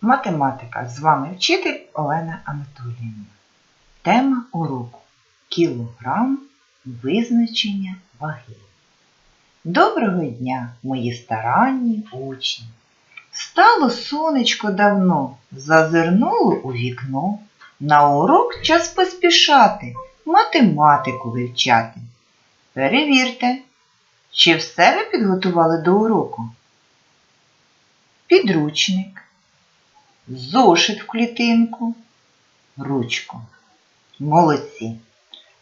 Математика. З вами вчитель Олена Анатоліївна. Тема уроку кілограм визначення ваги. Доброго дня, мої старанні учні! Стало сонечко давно, зазирнуло у вікно. На урок час поспішати, математику вивчати. Перевірте, чи все ви підготували до уроку? Підручник, зошит в клітинку, ручку. Молодці.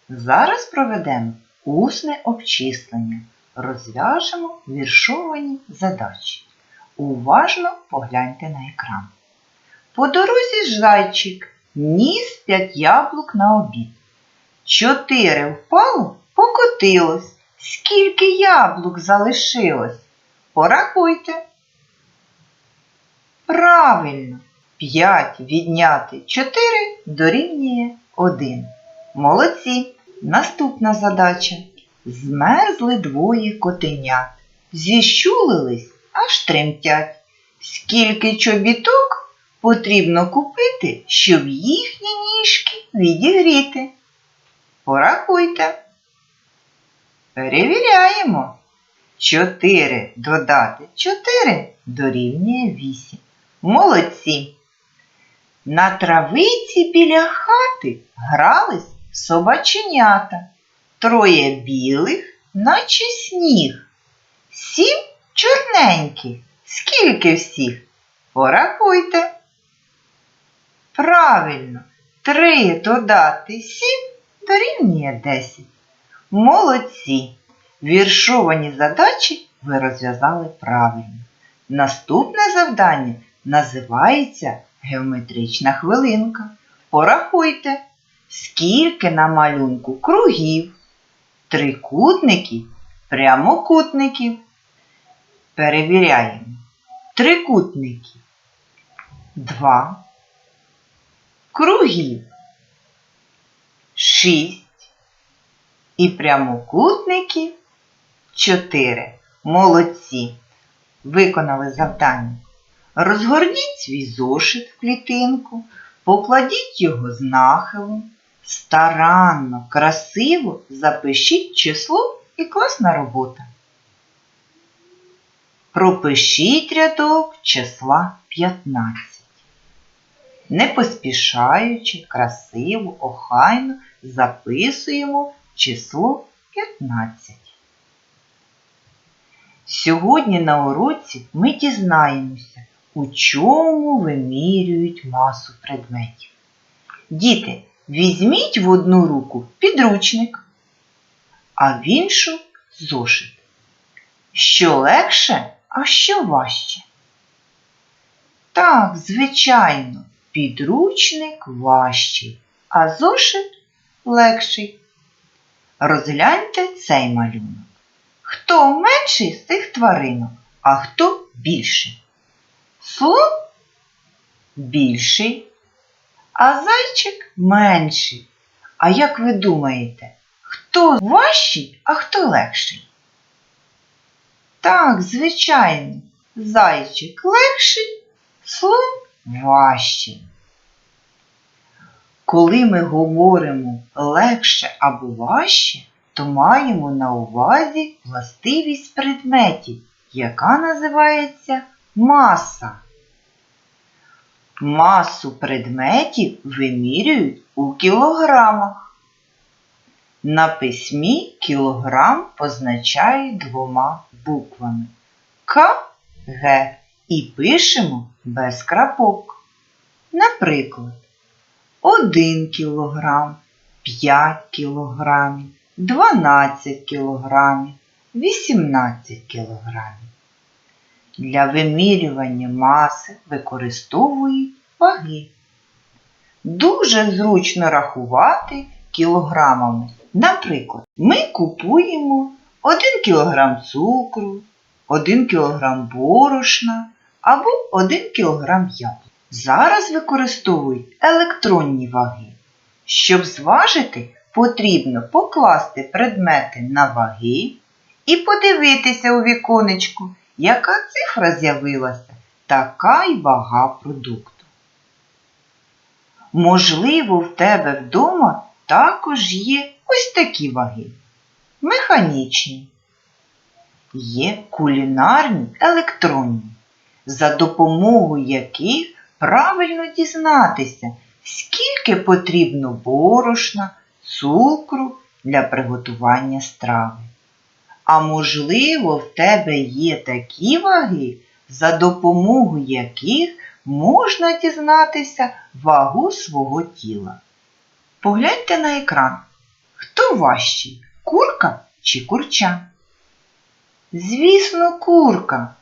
Зараз проведемо усне обчислення, розв'яжемо віршовані задачі. Уважно погляньте на екран. По дорозі зайчик ніс п'ять яблук на обід. Чотири впало, покотилось. Скільки яблук залишилось? Порахуйте. Правильно, 5 відняти 4 дорівнює 1. Молодці. Наступна задача. Змерзли двоє котенят. Зіщулились, аж тремтять. Скільки чобіток потрібно купити, щоб їхні ніжки відігріти? Порахуйте. Перевіряємо. 4 додати 4 дорівнює 8. Молодці. На травиці біля хати грались собаченята. Троє білих, наче сніг. Сім чорненьких. Скільки всіх? Порахуйте. Правильно, 3 додати 7 дорівнює 10. Молодці. Віршовані задачі ви розв'язали правильно. Наступне завдання називається геометрична хвилинка. Порахуйте, скільки на малюнку кругів, трикутників, прямокутників. Перевіряємо. Трикутників. Два. Кругів. Шість. І прямокутників 4. Молодці. Виконали завдання. Розгорніть свій зошит в клітинку, покладіть його з нахилом, старанно, красиво запишіть число і класна робота. Пропишіть рядок числа 15. Не поспішаючи, красиво, охайно записуємо число 15. Сьогодні на уроці ми дізнаємося, у чому вимірюють масу предметів. Діти, візьміть в одну руку підручник, а в іншу зошит. Що легше, а що важче? Так, звичайно, підручник важчий, а зошит легший. Розгляньте цей малюнок. Хто менший з цих тваринок, а хто більший? Слон більший, а зайчик менший. А як ви думаєте, хто важчий, а хто легший? Так, звичайно, зайчик легший, слон важчий. Коли ми говоримо легше або важче, то маємо на увазі властивість предметів, яка називається маса. Масу предметів вимірюють у кілограмах. На письмі кілограм позначають двома буквами К, Г і пишемо без крапок. Наприклад, 1 кілограм, 5 кілограмів, 12 кілограмів, 18 кілограмів. Для вимірювання маси використовують ваги. Дуже зручно рахувати кілограмами. Наприклад, ми купуємо 1 кг цукру, 1 кг борошна або 1 кг яблук. Зараз використовують електронні ваги. Щоб зважити, потрібно покласти предмети на ваги і подивитися у віконечку, яка цифра з'явилася така й вага продукту. Можливо, в тебе вдома також є ось такі ваги. Механічні. Є кулінарні електронні, за допомогою яких правильно дізнатися, скільки потрібно борошна, цукру для приготування страви. А можливо, в тебе є такі ваги, за допомогою яких можна дізнатися вагу свого тіла. Погляньте на екран. Хто важчий? Курка чи курча? Звісно, курка,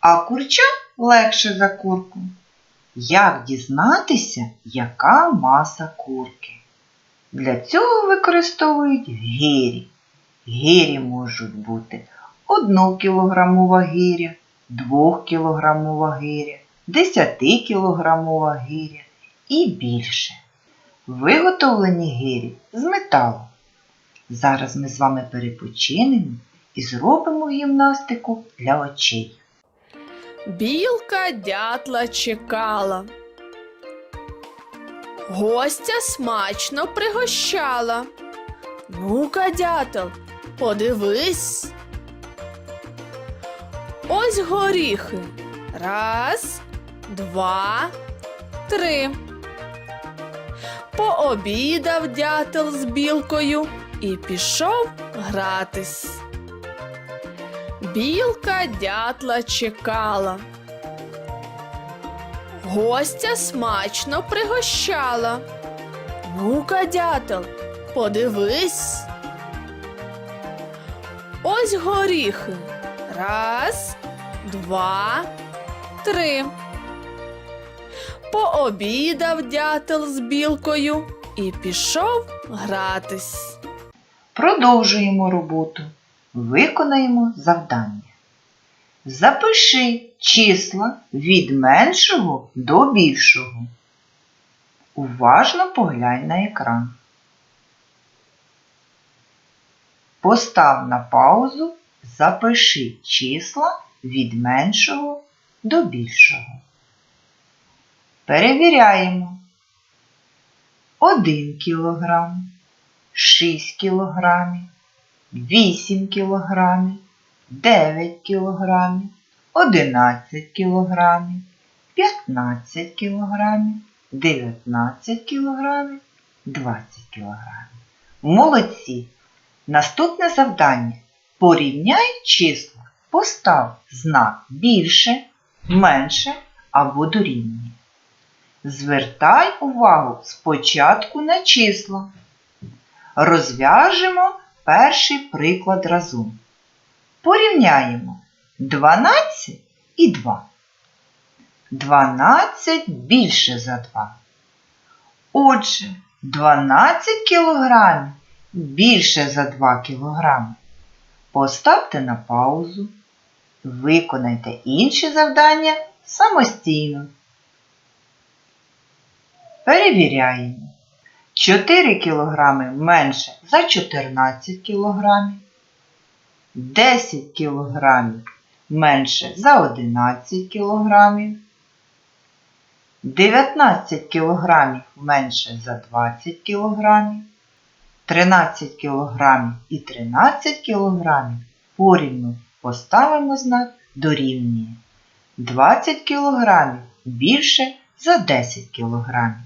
а курча легше за курку. Як дізнатися, яка маса курки? Для цього використовують гирі. Гирі можуть бути 1 кілограмова гиря, 2 кілограмова гиря, 10 кілограмова гиря і більше. Виготовлені гирі з металу. Зараз ми з вами перепочинемо і зробимо гімнастику для очей. Білка дятла чекала. Гостя смачно пригощала. Ну-ка, дятел, подивись. Ось горіхи. Раз, два, три. Пообідав дятел з білкою і пішов гратись. Білка дятла чекала. Гостя смачно пригощала. Ну-ка, дятел, подивись. Ось горіхи. Раз, два, три. Пообідав дятел з білкою і пішов гратись. Продовжуємо роботу. Виконаємо завдання. Запиши числа від меншого до більшого. Уважно поглянь на екран. Постав на паузу, запиши числа від меншого до більшого. Перевіряємо. 1 кілограм, 6 кілограмів, 8 кілограмів, 9 кілограмів, 11 кілограмів, 15 кілограмів, 19 кілограмів, 20 кілограмів. Молодці! Наступне завдання. Порівняй числа. Постав знак більше, менше або дорівнює. Звертай увагу спочатку на числа. Розв'яжемо перший приклад разом. Порівняємо 12 і 2. 12 більше за 2. Отже, 12 кілограмів більше за 2 кілограми. Поставте на паузу. Виконайте інші завдання самостійно. Перевіряємо. 4 кілограми менше за 14 кілограмів. 10 кілограмів менше за 11 кілограмів. 19 кілограмів менше за 20 кілограмів. 13 кілограмів і 13 кілограмів порівну поставимо знак дорівнює. 20 кілограмів більше за 10 кілограмів.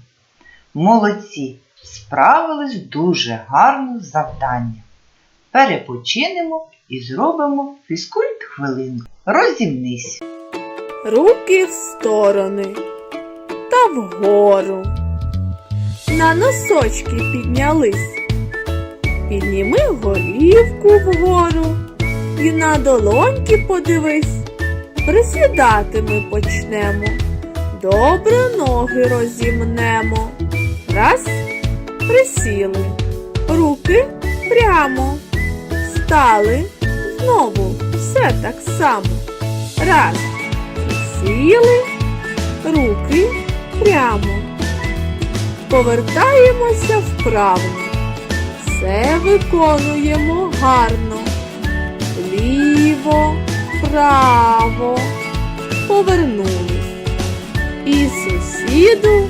Молодці! Справились дуже гарно з завданням. Перепочинемо і зробимо фізкульт хвилинку. Розімнись. Руки в сторони та вгору. На носочки піднялись. Підніми голівку вгору і на долоньки подивись. Присідати ми почнемо. Добре ноги розімнемо. Раз, присіли. Руки прямо. Стали. Знову все так само. Раз. Сіли, руки прямо. Повертаємося вправо. Все виконуємо гарно. Ліво, право. Повернулись. і сусіду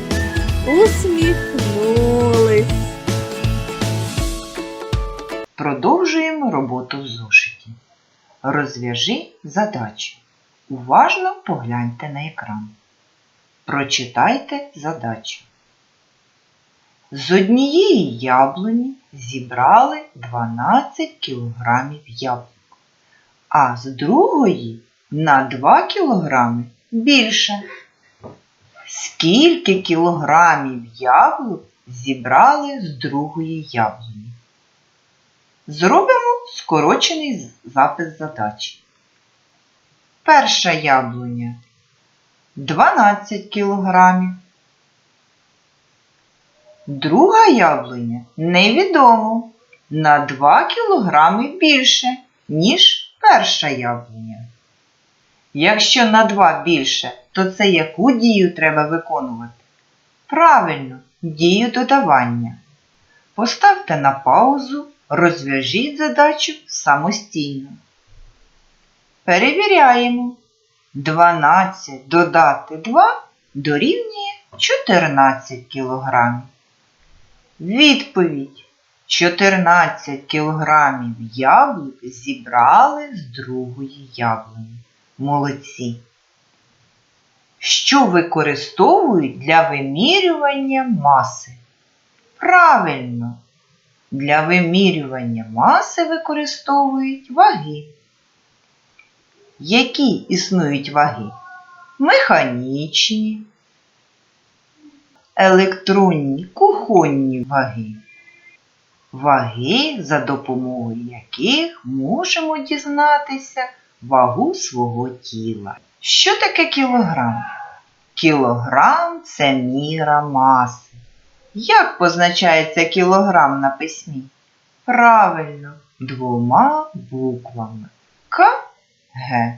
усміхнулись. Продовжуємо роботу в зошиті. Розв'яжи задачу. Уважно погляньте на екран. Прочитайте задачу. З однієї яблуні зібрали 12 кг яблук, а з другої на 2 кг більше. Скільки кілограмів яблук зібрали з другої яблуні? Зробимо скорочений запис задачі. Перша яблуня 12 кілограмів. Друга яблуня невідомо на 2 кілограми більше, ніж перша яблуня. Якщо на 2 більше, то це яку дію треба виконувати? Правильно, дію додавання. Поставте на паузу, розв'яжіть задачу самостійно. Перевіряємо. 12 додати 2 дорівнює 14 кг. Відповідь. 14 кг яблук зібрали з другої яблуні. Молодці. Що використовують для вимірювання маси? Правильно, для вимірювання маси використовують ваги. Які існують ваги? Механічні, електронні, кухонні ваги. Ваги, за допомогою яких можемо дізнатися вагу свого тіла. Що таке кілограм? Кілограм це міра маси. Як позначається кілограм на письмі? Правильно, двома буквами К, Г.